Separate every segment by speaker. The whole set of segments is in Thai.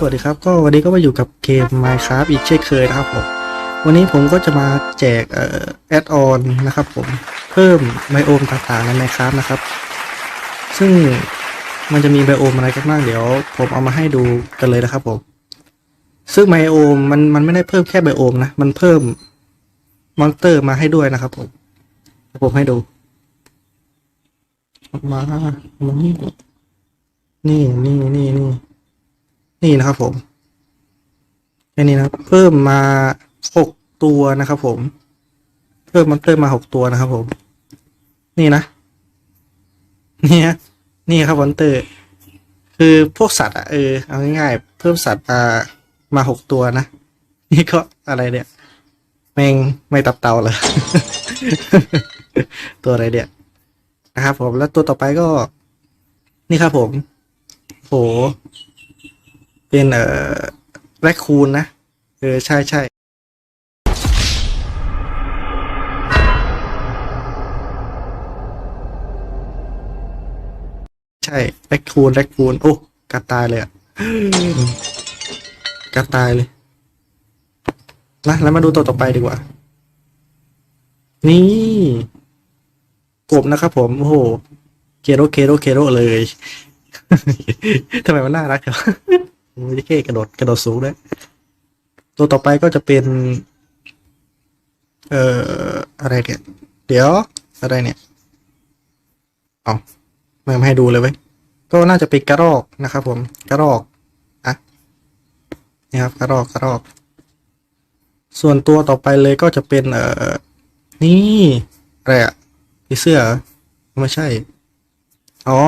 Speaker 1: สวัสดีครับก็วันนี้ก็มาอยู่กับเกม Minecraft อีกเช่นเคยนะครับผมวันนี้ผมก็จะมาแจกเอ่อแอดออนนะครับผมเพิ่มไบโอมต่างๆใน Minecraft นะครับ ซึ่งมันจะมีไบโอมอะไรกันบ้างเดี๋ยว ผมเอามาให้ดูกันเลยนะครับผมซึ่งไบโอมมันมันไม่ได้เพิ่มแค่ไบโอมนะมันเพิ่มมอนสเตอร์มาให้ด้วยนะครับผมผมให้ดูเอามาเอามานี่นี่นี่นี่ นี่นะครับผมแค่นี้นะครับ เพิ่มมาหกตัวนะครับผม เพิ่มมอนเตอร์มาหกตัวนะครับผม นี่นะนี่ฮะนี่ครับมอนเตอร์ คือพวกสัตว์อะเออเอาง่ายๆเพิ่มสัตว์มามาหกตัวนะ นี่ก็อะไรเนี่ย แมงไม่ตับเตาเลยตัวอะไรเนี่ยนะครับผมแล้วตัวต่อไปก็ นี่ครับผม โห เป็นเอ่อแรคคูนนะ เออ ใช่ใช่ใช่แรคคูนแรคคูนโอ้กัดตายเลยอะกัดตายเลยนะแล้วมาดูตัวต่อไปดีกว่า นี่ กบนะครับผม โอ้โห เคโรเคโรเคโรเลยทำไมมันน่ารักจัง ไม่ได้แค่กระโดดกระโดดสูงด้วยตัวต่อไปก็จะเป็น เอ่อ อะไรเนี่ย เดี๋ยว อะไรเนี่ยเอาไม่มาให้ดูเลยเว้ย ก็น่าจะเป็นกระรอกนะครับผม กระรอกอะนี่ครับ กระรอก กระรอก ส่วนตัวต่อไปเลยก็จะเป็น เอ่อ นี่อะไรอะผีเสื้อเหรอไม่ใช่ อ๋อ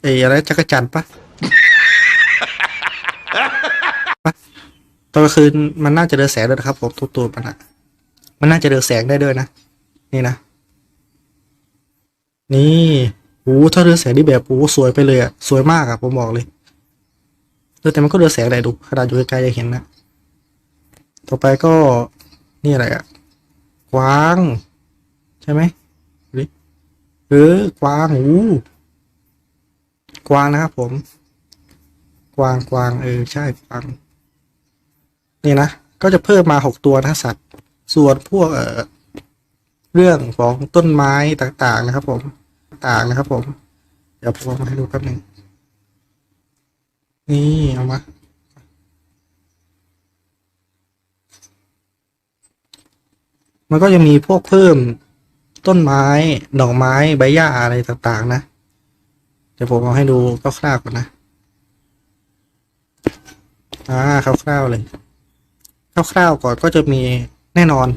Speaker 1: ไอ้อะไรจักรจันทร์ปะ ตอนกลางคืนมันน่าจะเดือแสงด้วยนะครับผมทุกตัวมันอะมันน่าจะเดือแสงได้ด้วยนะ นี่นะ นี่โอ้ถ้าเดือแสงนี่แบบโอ้สวยไปเลยอะสวยมากอะผมบอกเลยเออแต่มันก็เดือแสงได้ดูขนาดอยู่ไกลๆยังเห็นนะ ต่อไปก็นี่อะไรอะกวาง ใช่ไหมดูดิเออกวางโอ้กวางนะครับผม วางกวางเออใช่กวางนี่นะ ก็จะเพิ่มมาหกตัวนะสัตว์ ส่วนพวกเออเรื่องของต้นไม้ต่างๆนะครับ ผมต่างนะครับ ผม เดี๋ยวผมมาให้ดูแป๊บหนึ่งนี่เอามามันก็จะมีพวกเพิ่มต้นไม้ดอกไม้ใบหญ้าอะไรต่างๆ นะ เดี๋ยวผมเอาให้ดูคร่าวๆก่อนนะ อ่าคร่าวๆเลยคร่าวๆก่อนก็จะมีแน่นอน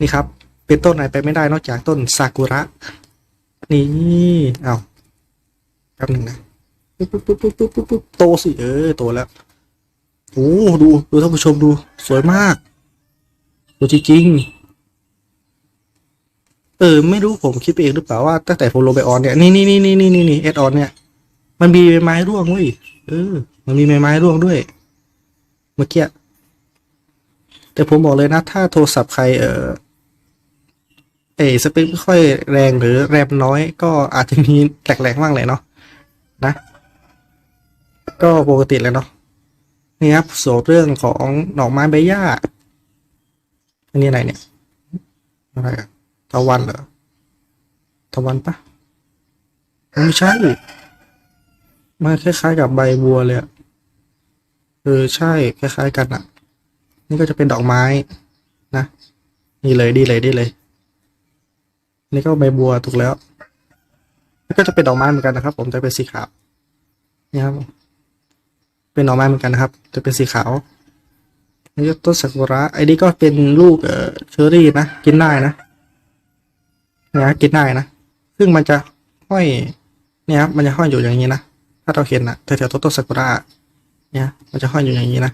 Speaker 1: นี่ครับ เป็นต้นไหนไปไม่ได้นอกจากต้นซากุระ นี่เอาแป๊บหนึ่งนะปุ๊บปุ๊บปุ๊บปุ๊บปุ๊บปุ๊บปุ๊บโตสิเออโตแล้วโอ้ดูดูท่านผู้ชมดูสวยมากสวยจริงเออไม่รู้ผมคิดไปเองหรือเปล่าว่าตั้งแต่ผมลงไปออนเนี่ยนี่นี่นี่นี่นี่นี่เอดออนเนี่ย มันมีใบไม้ร่วงเว้ยเออ มันมีใบไม้ร่วงด้วย เมื่อกี้แต่ผมบอกเลยนะ ถ้าโทรศัพท์ใครเออเอสเปคไม่ค่อยแรงหรือแรมน้อยก็อาจจะมีแหลกๆบ้างเลยเนาะนะ ก็ปกติเลยเนาะนี่ครับส่วนเรื่องของดอกไม้ใบหญ้าอันนี้อะไรเนี่ยอะไรอะตะวันเหรอตะวันปะไม่ใช่มันคล้ายๆกับใบบัวเลยอะ ออใช่ คล้าย ๆ กันอะนี่ก็จะเป็นดอกไม้นะนี่เลยดีเลยดีเลย นี่ก็ใบบัวถูกแล้วนี่ก็จะเป็นดอกไม้เหมือนกันนะครับ ผมจะเป็นสีขาวนี่ครับ เป็นดอกไม้เหมือนกันนะครับ จะเป็นสีขาวนี่ก็ต้นซากุระไอ้นี่ก็เป็นลูกเอ่อเชอร์รี่นะกินได้นะเนี่ยกินได้นะซึ่งมันจะห้อยเนี่ยครับมันจะห้อยอยู่อย่างนี้นะถ้าเราเห็นนะแถวๆต้นซากุระ เนี่ยมันจะห้อยอยู่อย่างนี้นะ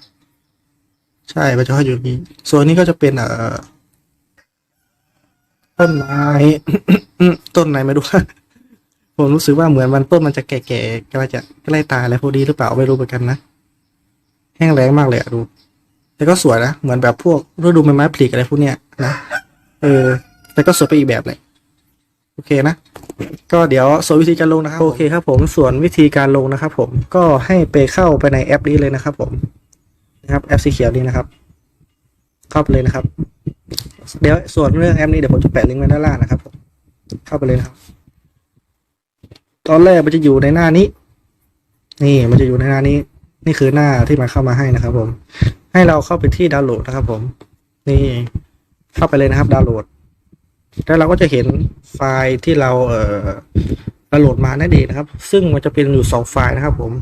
Speaker 1: ใช่ มันจะห้อยอยู่นี้ส่วนนี้ก็จะเป็นเอ่อต้นไม้ต้นไหนไม่รู้ผมรู้สึกว่าเหมือนมันต้นมันจะแก่ๆก็จะใกล้ตายอะไรพวกนี้หรือเปล่าไม่รู้เหมือนกันนะแห้งแล้งมากเลยอะดู แต่ก็สวยนะ เหมือนแบบพวกฤดูใบไม้ผลิอะไรพวกเนี้ยนะ เออ แต่ก็สวยไปอีกแบบเลย โอเคนะ ก็เดี๋ยวส่วนวิธีการลงนะครับ โอเคครับผมส่วนวิธีการลงนะครับ ผมก็ให้ไปเข้าไปในแอปนี้เลยนะครับ ผมนะครับแอปสีเขียวนี้นะครับ เข้าไปเลยนะครับ เดี๋ยวส่วนเรื่องแอปนี้เดี๋ยวผมจะแปะลิงก์ไว้ด้านล่างนะครับผมเข้าไปเลยนะครับตอนแรกมันจะอยู่ในหน้านี้ นี่มันจะอยู่ในหน้านี้ นี่คือหน้าที่มันเข้ามาให้นะครับ ผม ให้เราเข้าไปที่ดาวน์โหลดนะครับ ผม นี่เข้าไปเลยนะครับ ดาวน์โหลด แล้วเราก็จะเห็นไฟล์ที่เราเอ่อดาโหลดมานั่นเองนะครับ ซึ่งมันจะเป็นอยู่สองไฟล์นะครับ ผม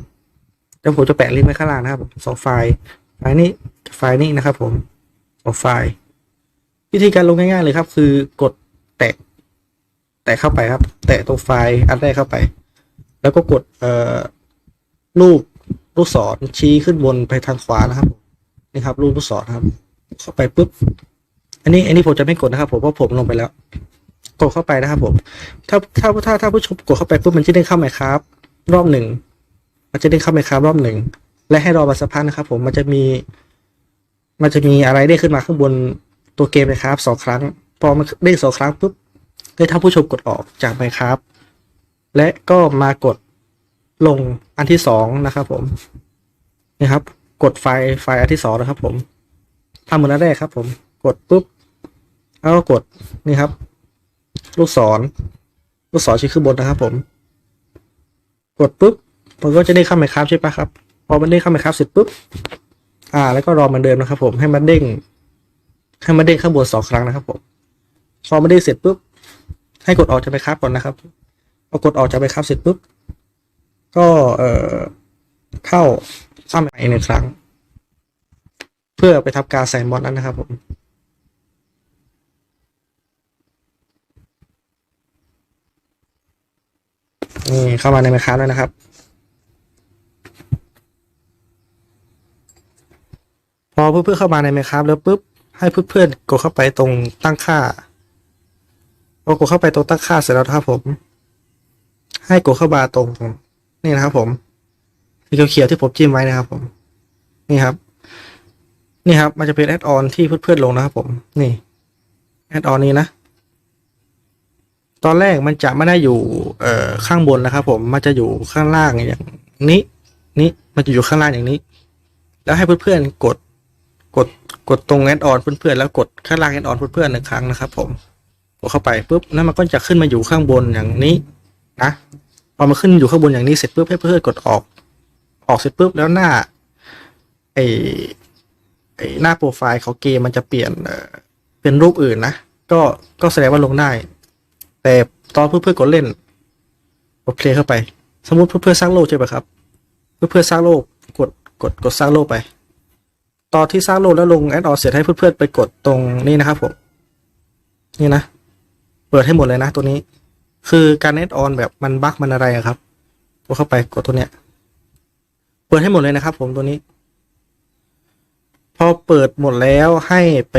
Speaker 1: เดี๋ยวผมจะแปะลิงก์ไว้ข้างล่างนะครับสองไฟล์ไฟล์นี้ไฟล์นี้นะครับ ผมสองไฟล์ วิธีการลงง่ายๆเลยครับ คือกดแตะ แตะเข้าไปครับ แตะตรงไฟล์อันแรกเข้าไป แล้วก็กดเอ่อรูปลูกศรชี้ขึ้นบนไปทางขวานะครับนี่ครับรูปลูกศรครับ เข้าไปปุ๊บ อันนี้อันนี้ผมจะไม่กดนะครับผมเพราะผมลงไปแล้ว กดเข้าไปนะครับผมถ้าถ้าถ้าถ้าผู้ชมกดเข้าไปปุ๊บมันจะได้เข้าไหมครับ รอบหนึ่งมันจะได้เข้าไหมครับ รอบหนึ่งและให้รอมาสักพักนะครับ ผมมันจะมี มันจะมีอะไรได้ขึ้นมาข้างบนตัวเกมนะครับสองครั้ง พอมันได้สองครั้งปุ๊บให้ท่านผู้ชมกดออกจากไปครับ และก็มากดลงอันที่สองนะครับ ผมนี่ครับ กดไฟล์ไฟล์อันที่สองนะครับ ผมทำเหมือนอันแรกครับ ผมกดปุ๊บ แล้วก็กดนี่ครับ ลูกศร ลูกศรชี้ขึ้นบนนะครับ ผม กดปุ๊บมันก็จะได้เข้าไมครับใช่ปะครับ พอมันได้เข้าไมครับเสร็จปุ๊บอ่า แล้วก็รอมันเดิมนะครับ ผมให้มันเด้งให้มันเด้งข้างบนสองครั้งนะครับ ผมพอมันได้เสร็จปุ๊บให้กดออกจากไมครับก่อนนะครับพอกดออกจากไมครับเสร็จปุ๊บก็เอ่อเข้าเข้าม่อีกหนึ่งครั้ง เพื่อไปทำการใส่มอดนั้นนะครับผม นี่เข้ามาในไมครับแล้วนะครับ พอเพื่อนๆเข้ามาในไมครับแล้วปุ๊บให้เพื่อนๆกดเข้าไปตรงตั้งค่าพอกดเข้าไปตรงตั้งค่าเสร็จแล้วครับผม ให้กดเข้ามาตรงนี่นะครับ ผมสีเขียวๆที่ผมจิ้มไว้นะครับ ผม นี่ครับ นี่ครับ มันจะเป็นแอดออนที่เพื่อนๆลงนะครับ ผม นี่แอดออนนี้นะ ตอนแรกมันจะไม่ได้อยู่เอ่อข้างบนนะครับผมมันจะอยู่ข้างล่างอย่างนี้นี้มันจะอยู่ข้างล่างอย่างนี้ แล้วให้เพื่อนๆกดกดกดตรงแอดออนเพื่อนๆแล้วกดข้างล่างแอดออนเพื่อนๆหนึ่งครั้งนะครับ ผมกดเข้าไปปุ๊บแล้วมันก็จะขึ้นมาอยู่ข้างบนอย่างนี้นะพอมาขึ้นอยู่ข้างบนอย่างนี้เสร็จปุ๊บให้เพื่อนๆกดออก ออกเสร็จปุ๊บแล้วหน้าไอไอหน้าโปรไฟล์ของเกมมันจะเปลี่ยนเอ่อเป็นรูปอื่นนะก็ก็แสดงว่าลงได้ แต่ตอนเพื่อนๆกดเล่นกดเพลย์เข้าไป สมมติเพื่อนๆสร้างโลกใช่ไหมครับ เพื่อนๆสร้างโลกกดกดกดสร้างโลกไป ตอนที่สร้างโลกแล้วลงแอดออนเสร็จให้เพื่อนๆไปกดตรงนี้นะครับผมนี่นะ เปิดให้หมดเลยนะตัวนี้ คือการแอดออนแบบมันบั๊กมันอะไรครับกดเข้าไปกดตัวเนี้ย เปิดให้หมดเลยนะครับ ผมตัวนี้ พอเปิดหมดแล้วให้ไป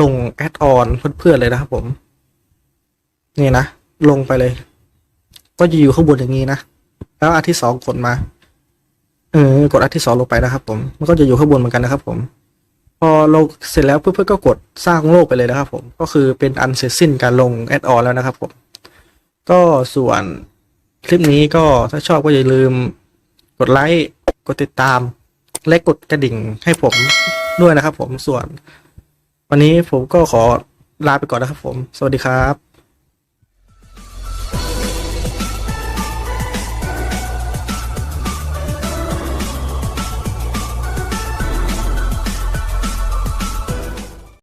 Speaker 1: ลงแอดออนเพื่อนๆเลยนะครับผม นี่นะ ลงไปเลย ก็จะอยู่ข้างบนอย่างนี้นะ แล้วอันที่สองกดมาเออกดอันที่สองลงไปนะครับผมมันก็จะอยู่ข้างบนเหมือนกันนะครับ ผม พอลงเสร็จแล้วเพื่อนๆก็กดสร้างโลกไปเลยนะครับ ผมก็คือเป็นอันเสร็จสิ้นการลงแอดออนแล้วนะครับ ผม ก็ส่วนคลิปนี้ก็ถ้าชอบก็อย่าลืมกดไลค์กดติดตาม และกดกระดิ่งให้ผมด้วยนะครับ ผมส่วน วันนี้ผมก็ขอลาไปก่อนนะครับ ผม สวัสดีครับ